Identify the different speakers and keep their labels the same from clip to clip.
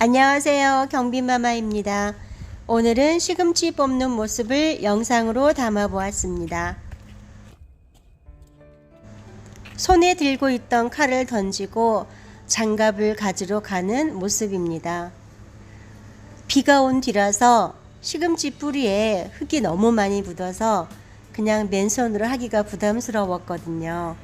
Speaker 1: 안녕하세요. 경빈마마입니다. 오늘은 시금치 뽑는 모습을 영상으로 담아 보았습니다. 손에 들고 있던 칼을 던지고 장갑을 가지러 가는 모습입니다. 비가 온 뒤라서 시금치 뿌리에 흙이 너무 많이 묻어서 그냥 맨손으로 하기가 부담스러웠거든요.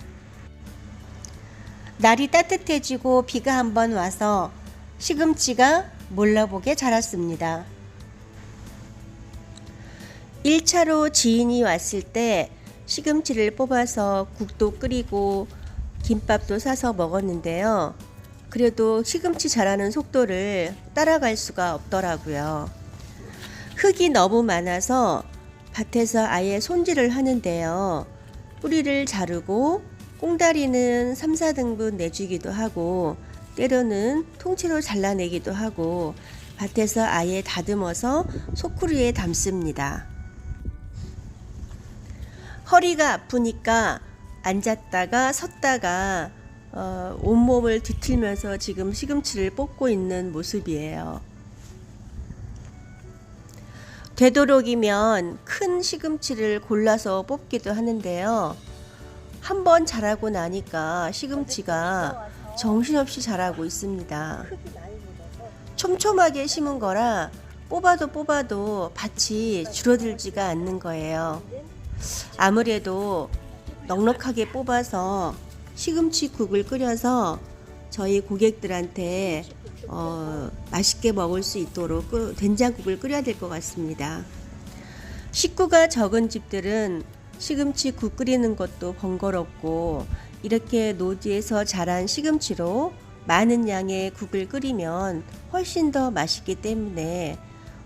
Speaker 1: 날이 따뜻해지고 비가 한번 와서 시금치가 몰라보게 자랐습니다. 1차로 지인이 왔을 때 시금치를 뽑아서 국도 끓이고 김밥도 싸서 먹었는데요. 그래도 시금치 자라는 속도를 따라갈 수가 없더라고요. 흙이 너무 많아서 밭에서 아예 손질을 하는데요. 뿌리를 자르고 꽁다리는 3, 4등분 내주기도 하고 때로는 통째로 잘라내기도 하고 밭에서 아예 다듬어서 소쿠리에 담습니다. 허리가 아프니까 앉았다가 섰다가 어, 온몸을 뒤틀면서 지금 시금치를 뽑고 있는 모습이에요. 되도록이면 큰 시금치를 골라서 뽑기도 하는데요. 한 번 자라고 나니까 시금치가 정신없이 자라고 있습니다. 촘촘하게 심은 거라 뽑아도 뽑아도 밭이 줄어들지가 않는 거예요. 아무래도 넉넉하게 뽑아서 시금치 국을 끓여서 저희 고객들한테 어, 맛있게 먹을 수 있도록 끓- 된장국을 끓여야 될 것 같습니다. 식구가 적은 집들은 시금치 국 끓이는 것도 번거롭고 이렇게 노지에서 자란 시금치로 많은 양의 국을 끓이면 훨씬 더 맛있기 때문에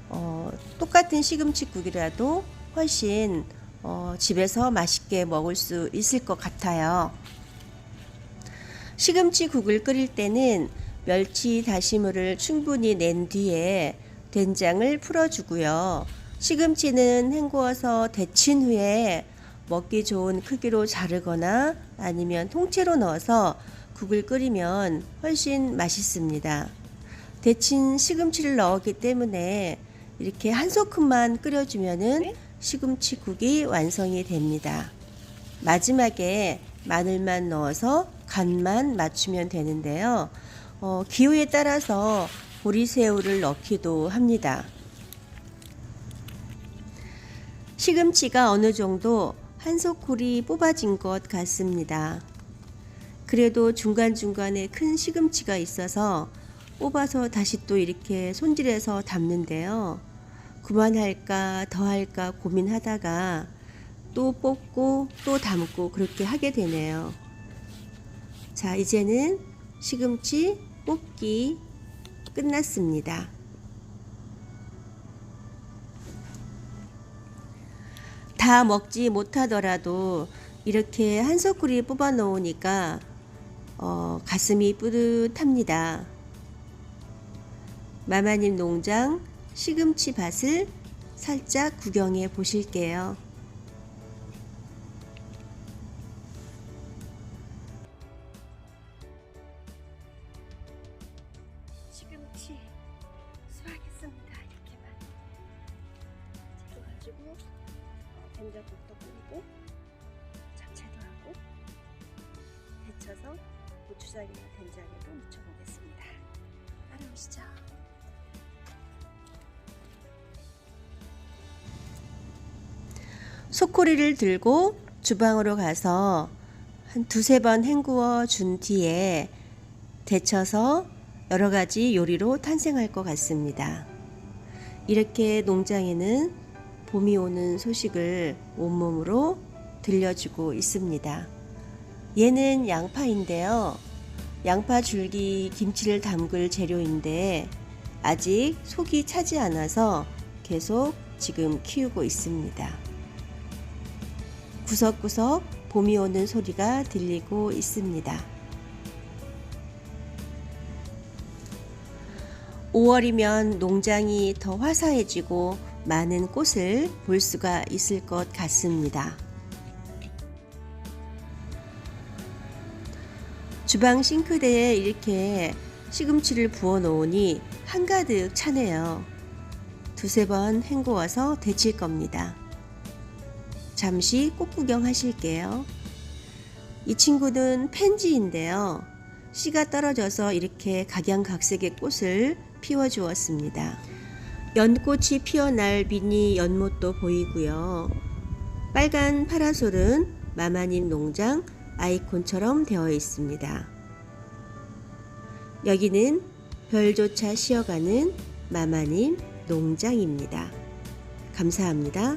Speaker 1: 어, 똑같은 시금치국이라도 훨씬 어, 집에서 맛있게 먹을 수 있을 것 같아요. 시금치국을 끓일 때는 멸치 다시물을 충분히 낸 뒤에 된장을 풀어주고요. 시금치는 헹구어서 데친 후에 먹기 좋은 크기로 자르거나 아니면 통째로 넣어서 국을 끓이면 훨씬 맛있습니다. 데친 시금치를 넣었기 때문에 이렇게 한 소큼만 끓여주면은 시금치 국이 완성이 됩니다. 마지막에 마늘만 넣어서 간만 맞추면 되는데요. 어, 기호에 따라서 보리새우를 넣기도 합니다. 시금치가 어느 정도 한 소쿠리 뽑아진 것 같습니다. 그래도 중간중간에 큰 시금치가 있어서 뽑아서 다시 또 이렇게 손질해서 담는데요. 그만할까 더 할까 고민하다가 또 뽑고 또 담고 그렇게 하게 되네요. 자, 이제는 시금치 뽑기 끝났습니다. 다 먹지 못하더라도 이렇게 한 소쿠리 뽑아 놓으니까 어, 가슴이 뿌듯합니다. 마마님 농장 시금치 밭을 살짝 구경해 보실게요. 시금치 수확했습니다. 이렇게만 재료가지고 어, 된장국도 끓이고 잡채도 하고 데쳐서 고추장이나 된장에도 묻혀보겠습니다. 따라오시죠. 소쿠리를 들고 주방으로 가서 한 두세 번 헹구어 준 뒤에 데쳐서 여러 가지 요리로 탄생할 것 같습니다. 이렇게 농장에는 봄이 오는 소식을 온몸으로 들려주고 있습니다. 얘는 양파인데요. 양파 줄기 김치를 담글 재료인데 아직 속이 차지 않아서 계속 지금 키우고 있습니다. 구석구석 봄이 오는 소리가 들리고 있습니다. 5월이면 농장이 더 화사해지고 많은 꽃을 볼 수가 있을 것 같습니다. 주방 싱크대에 이렇게 시금치를 부어 놓으니 한가득 차네요. 두세 번 헹구어서 데칠 겁니다. 잠시 꽃 구경하실게요. 이 친구는 펜지인데요. 씨가 떨어져서 이렇게 각양각색의 꽃을 피워 주었습니다. 연꽃이 피어날 미니 연못도 보이고요. 빨간 파라솔은 마마님 농장 아이콘처럼 되어 있습니다. 여기는 별조차 쉬어가는 마마님 농장입니다. 감사합니다.